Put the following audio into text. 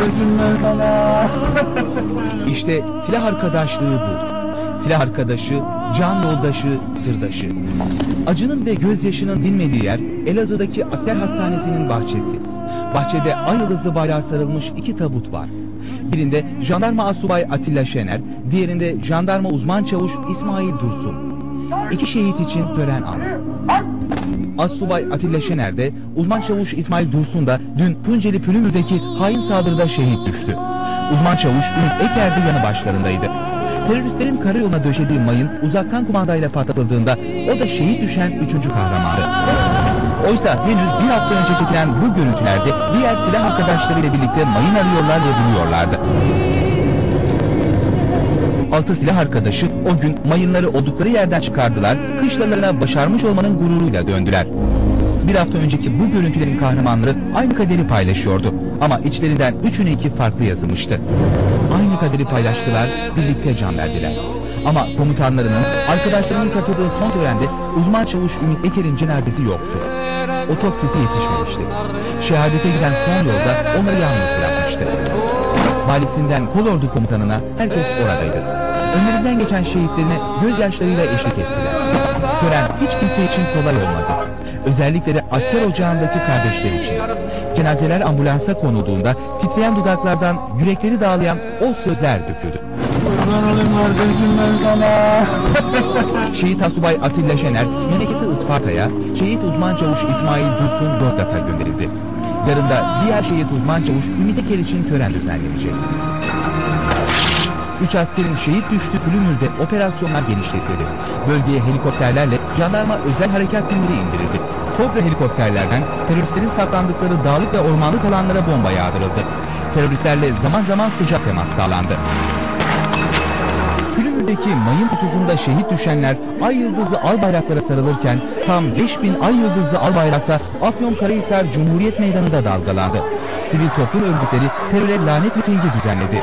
ben sana. İşte silah arkadaşlığı bu. Silah arkadaşı, can yoldaşı, sırdaşı. Acının ve gözyaşının dinmediği yer Elazığ'daki asker hastanesinin bahçesi. Bahçede ay yıldızlı bayrağı sarılmış iki tabut var. Birinde jandarma asubay Atilla Şener, diğerinde jandarma uzman çavuş İsmail Dursun. İki şehit için tören an. Assubay Atilla Şener de uzman çavuş İsmail Dursun da dün Tunceli Pülümür'deki hain saldırıda şehit düştü. Uzman çavuş Ümit Eker de yanı başlarındaydı. Teröristlerin karayoluna döşediği mayın uzaktan kumandayla patlatıldığında o da şehit düşen üçüncü kahramandı. Oysa henüz bir hafta önce çekilen bu görüntülerde diğer silah arkadaşlarıyla birlikte mayın arıyorlar ve buluyorlardı. Altı silah arkadaşı o gün mayınları oldukları yerden çıkardılar, kışlalarına başarmış olmanın gururuyla döndüler. Bir hafta önceki bu görüntülerin kahramanları aynı kaderi paylaşıyordu. Ama içlerinden üçüne iki farklı yazılmıştı. Aynı kaderi paylaştılar, birlikte can verdiler. Ama komutanlarının, arkadaşlarının katıldığı son törende uzman çavuş Ümit Eker'in cenazesi yoktu. Otopsisi yetişmemişti. Şehadete giden son yolda onları yalnız bırakmıştı. Valisinden kolordu komutanına herkes oradaydı. Önlerinden geçen şehitlerine gözyaşlarıyla eşlik ettiler. Tören hiç kimse için kolay olmadı. Özellikle de asker ocağındaki kardeşler için. Cenazeler ambulansa konulduğunda titreyen dudaklardan yürekleri dağlayan o sözler döküldü. Kurban olayım kardeşim ben sana. Şehit Asubay Atilla Şener memleketi Isparta'ya, şehit uzman çavuş İsmail Dursun Yozgat'a gönderildi. Yarın da diğer şehit uzman çavuş Ümit Eker için tören düzenlenecek. Üç askerin şehit düştüğü Pülümür'de operasyonlar genişletildi. Bölgeye helikopterlerle jandarma özel harekat timleri indirildi. Kobra helikopterlerden teröristlerin saklandıkları dağlık ve ormanlık alanlara bomba yağdırıldı. Teröristlerle zaman zaman sıcak temas sağlandı. Pülümür'deki mayın pususunda şehit düşenler ay yıldızlı al bayraklara sarılırken tam 5000 ay yıldızlı al bayrakta Afyonkarahisar Cumhuriyet Meydanı'nda dalgalandı. Sivil toplum örgütleri teröre lanet mitingi düzenledi.